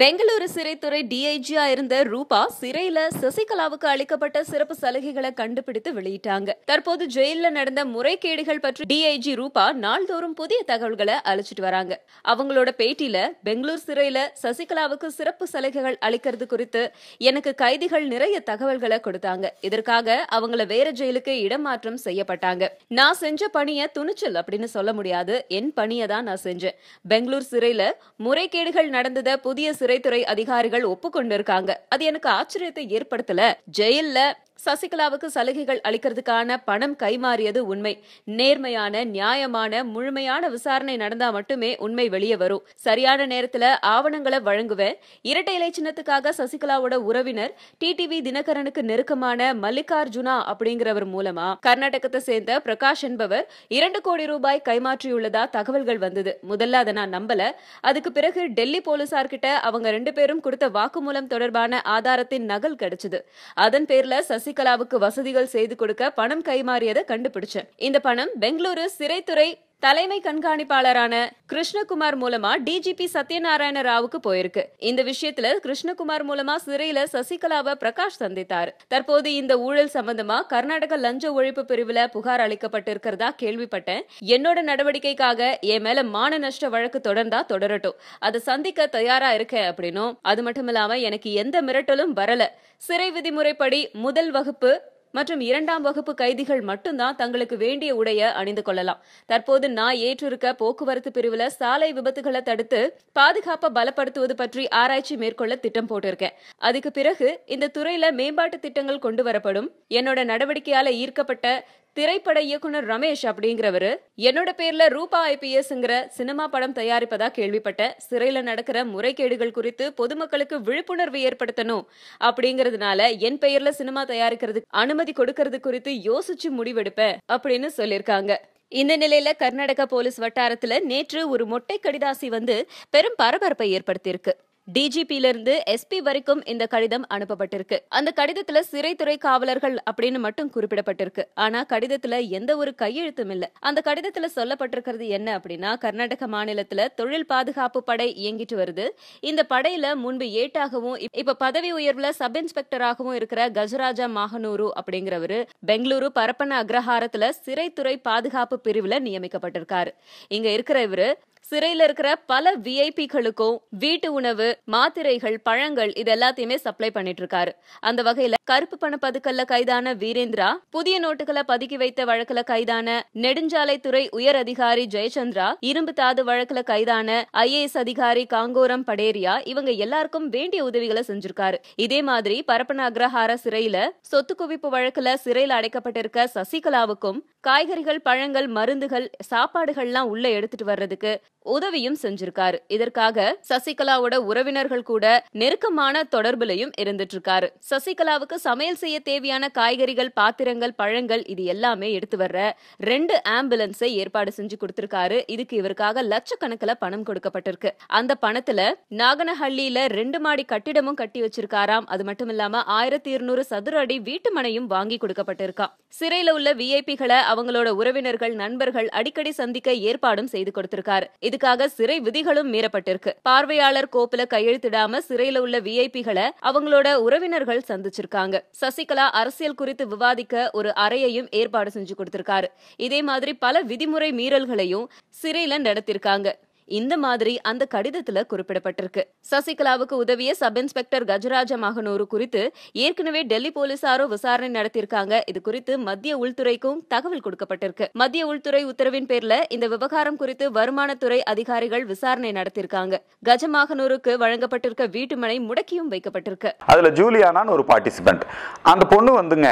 பெங்களூரு சிறைத்துறை டிஐஜியா இருந்த ரூபா சிறையில சசிகலாவுக்கு அளிக்கப்பட்ட சிறப்பு சலுகைகளை கண்டுபிடித்து வெளியிட்டாங்க. தற்போது ஜெயில நடந்த முறைகேடுகள் பற்றி டிஐஜி ரூபா நாள்தோறும் புதிய தகவல்களை அழிச்சிட்டு வராங்க. அவங்களோட பேட்டியில பெங்களூர் சிறையில சசிகலாவுக்கு சிறப்பு சலுகைகள் அளிக்கிறது குறித்து எனக்கு கைதிகள் நிறைய தகவல்களை கொடுத்தாங்க. இதற்காக அவங்கள வேற ஜெயிலுக்கு இடமாற்றம் செய்யப்பட்டாங்க. நான் செஞ்ச பணிய துணிச்சல் அப்படின்னு சொல்ல முடியாது. என் பணியை தான் நான் செஞ்சேன். பெங்களூர் சிறையில முறைகேடுகள் நடந்தத புதிய சிறைத்துறை அதிகாரிகள் ஒப்புக்கொண்டிருக்காங்க. அது எனக்கு ஆச்சரியத்தை ஏற்படுத்தல. ஜெயில்ல சசிகலாவுக்கு சலுகைகள் அளிக்கிறதுக்கான பணம் கைமாறியது உண்மை. நேர்மையான நியாயமான முழுமையான விசாரணை நடந்தா மட்டுமே உண்மை வெளியே வரும். சரியான நேரத்துல ஆவணங்களை வழங்குவேன். இரட்டை இலை சின்னத்துக்காக சசிகலாவோட உறவினர் டிடிவி தினகரனுக்கு நெருக்கமான மல்லிகார்ஜுனா அப்படிங்கிறவர் மூலமா. கர்நாடகத்தை சேர்ந்த பிரகாஷ் என்பவர் இரண்டு கோடி ரூபாய் கைமாற்றியுள்ளதா தகவல்கள் வந்தது. முதல்ல அதை நான் நம்பல. அதுக்கு பிறகு டெல்லி போலீசார் கிட்ட அவங்க ரெண்டு பேரும் கொடுத்த வாக்குமூலம் தொடர்பான ஆதாரத்தின் நகல் கிடைச்சது. அதன் பேர்ல சசிகலாவுக்கு வசதிகள் செய்து கொடுக்க பணம் கைமாறியதை கண்டுபிடிச்சேன். இந்த பணம் பெங்களூரு சிறைத்துறை தலைமை கண்காணிப்பாளரான கிருஷ்ணகுமார் மூலமா டிஜிபி சத்யநாராயண ராவுக்கு போயிருக்கு. இந்த விஷயத்துல கிருஷ்ணகுமார் மூலமா சிறையில சசிகலாவை பிரகாஷ் சந்தித்தார். தற்போது இந்த ஊழல் சம்பந்தமா கர்நாடக லஞ்ச ஒழிப்பு பிரிவுல புகார் அளிக்கப்பட்டிருக்கிறதா கேள்விப்பட்டேன். என்னோட நடவடிக்கைக்காக என் மேல மான நஷ்ட வழக்கு தொடர்ந்தா தொடரட்டும். அதை சந்திக்க தயாரா இருக்கேன் அப்படின்னும். அது மட்டும் இல்லாம எனக்கு எந்த மிரட்டலும் வரல. சிறை விதிமுறைப்படி முதல் வகுப்பு மற்றும் இரண்டாம் வகுப்பு கைதிகள் மட்டும்தான் தங்களுக்கு வேண்டிய உடைய அணிந்து கொள்ளலாம். தற்போது நான் ஏற்றிருக்க போக்குவரத்து பிரிவுல சாலை விபத்துகளை தடுத்து பாதுகாப்பை பலப்படுத்துவது பற்றி ஆராய்ச்சி மேற்கொள்ள திட்டம் போட்டிருக்கேன். அதுக்கு பிறகு இந்த துறையில மேம்பாட்டு திட்டங்கள் கொண்டு வரப்படும். என்னோட நடவடிக்கையால ஈர்க்கப்பட்ட திரைப்பட இயக்குனர் ரமேஷ் அப்படிங்கிறவரு என்னோட பேர்ல ரூபா ஐபிஎஸ்ங்கிற சினிமா படம் தயாரிப்பதா கேள்விப்பட்ட சிறையில நடக்கிற முறைகேடுகள் குறித்து பொதுமக்களுக்கு விழிப்புணர்வு ஏற்படுத்தணும் அப்படிங்கறதுனால என் பெயர்ல சினிமா தயாரிக்கிறதுக்கு அனுமதி கொடுக்கறது குறித்து யோசிச்சு முடிவெடுப்பேன் அப்படின்னு சொல்லியிருக்காங்க. இந்த நிலையில கர்நாடக போலீஸ் வட்டாரத்துல நேற்று ஒரு மொட்டை கடிதாசி வந்து பெரும் பரபரப்பை ஏற்படுத்தியிருக்கு. டிஜிபியில இருந்து எஸ்பி வரைக்கும் இந்த கடிதம் அனுப்பப்பட்டிருக்கு. அந்த கடிதத்துல சிறைத்துறை காவலர்கள் அப்படின்னு மட்டும் குறிப்பிடப்பட்டிருக்கு. ஆனா கடிதத்துல எந்த ஒரு கையெழுத்தும் இல்ல. அந்த கடிதத்துல சொல்லப்பட்டிருக்கிறது என்ன அப்படின்னா கர்நாடக மாநிலத்துல தொழில் பாதுகாப்பு படை இயங்கிட்டு வருது. இந்த படையில முன்பு ஏட்டாகவும் இப்ப பதவி உயர்வுல சப் இன்ஸ்பெக்டராகவும் இருக்கிற கஜராஜா மாகனூரு அப்படிங்கிறவரு பெங்களூரு பரப்பன அக்ரஹாரத்துல சிறைத்துறை பாதுகாப்பு பிரிவுல நியமிக்கப்பட்டிருக்காரு. இங்க இருக்கிற இவரு சிறையில இருக்கிற பல விஐபிகளுக்கும் வீட்டு உணவு மாத்திரைகள் பழங்கள் இது எல்லாத்தையுமே சப்ளை பண்ணிட்டு இருக்காரு அந்த வகையில கருப்பு பண பதுக்கல்ல கைதான வீரேந்திரா புதிய நோட்டுகளை பதுக்கி வைத்த வழக்குல கைதான நெடுஞ்சாலைத்துறை உயர் அதிகாரி ஜெயச்சந்திரா இரும்பு தாது வழக்குல கைதான ஐஏஎஸ் அதிகாரி காங்கோரம் படேரியா இவங்க எல்லாருக்கும் வேண்டிய உதவிகளை செஞ்சிருக்காரு. இதே மாதிரி பரப்பன அக்ரஹார சிறையில சொத்து குவிப்பு வழக்குல சிறையில் அடைக்கப்பட்டிருக்க சசிகலாவுக்கும் காய்கறிகள் பழங்கள் மருந்துகள் சாப்பாடுகள்லாம் உள்ள எடுத்துட்டு வர்றதுக்கு உதவியும் செஞ்சிருக்காரு. இதற்காக சசிகலாவோட உறவினர்கள் கூட நெருக்கமான தொடர்புலையும் இருந்துட்டு இருக்காரு சசிகலாவுக்கு சமையல் செய்ய தேவையான காய்கறிகள் பாத்திரங்கள் பழங்கள் இது எல்லாமே எடுத்து வர்ற ரெண்டு ஆம்புலன்ஸை ஏற்பாடு செஞ்சு கொடுத்திருக்காரு. இதுக்கு இவருக்காக லட்சக்கணக்கில் பணம் கொடுக்கப்பட்டிருக்கு. அந்த பணத்துல நாகனஹள்ளியில ரெண்டு மாடி கட்டிடமும் கட்டி வச்சிருக்காராம். அது மட்டும் இல்லாம ஆயிரத்தி இருநூறு சதுர அடி வீட்டு மனையும் வாங்கி கொடுக்கப்பட்டிருக்கான் சிறையில உள்ள விஐபிகளை அவங்களோட உறவினர்கள் நண்பர்கள் அடிக்கடி சந்திக்க ஏற்பாடும் செய்து கொடுத்திருக்காரு. இதுக்காக சிறை விதிகளும் மீறப்பட்டிருக்கு. பார்வையாளர் கோப்புல கையெழுத்திடாம சிறையில உள்ள விஐபிகளை அவங்களோட உறவினர்கள் சந்திச்சிருக்காங்க. சசிகலா அரசியல் குறித்து விவாதிக்க ஒரு அறையையும் ஏற்பாடு செஞ்சு கொடுத்திருக்காரு. இதே மாதிரி பல விதிமுறை மீறல்களையும் சிறையில நடத்திருக்காங்க. இந்த மாதிரி அந்த கடிதத்துல குறிப்பிடப்பட்டிருக்கு. சசிகலாவுக்கு உதவிய சப் இன்ஸ்பெக்டர் கஜராஜ மகனூரு குறித்து ஏற்கனவே டெல்லி போலீசாரோ விசாரணை நடத்தியிருக்காங்க. இது குறித்து மத்திய உள்துறைக்கும் தகவல் கொடுக்கப்பட்டிருக்கு. மத்திய உள்துறை உத்தரவின் பேர்ல இந்த விவகாரம் குறித்து வருமானத்துறை அதிகாரிகள் விசாரணை நடத்தியிருக்காங்க. கஜமாகனூருக்கு வழங்கப்பட்டிருக்க வீட்டுமனை முடக்கியும் வைக்கப்பட்டிருக்கு. அதில் ஜூலியானான்னு ஒரு பார்ட்டிசிபெண்ட் அந்த பொண்ணு வந்துங்க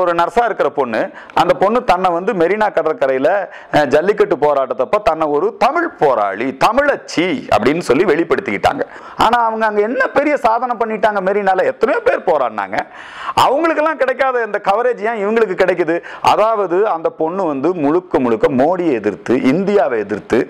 ஒரு நர்ஸாக இருக்கிற பொண்ணு. அந்த பொண்ணு தன்னை வந்து மெரினா கடற்கரையில் ஜல்லிக்கட்டு போராட்டத்தப்போ தன்னை ஒரு தமிழ் போராளி தமிழச்சி அப்படின்னு சொல்லி வெளிப்படுத்திக்கிட்டாங்க. ஆனால் அவங்க அங்கே என்ன பெரிய சாதனை பண்ணிட்டாங்க மெரினால எத்தனையோ பேர் போராடினாங்க. அவங்களுக்கெல்லாம் கிடைக்காத இந்த கவரேஜ் ஏன் இவங்களுக்கு கிடைக்குது? அதாவது அந்த பொண்ணு வந்து முழுக்க முழுக்க மோடியை எதிர்த்து இந்தியாவை எதிர்த்து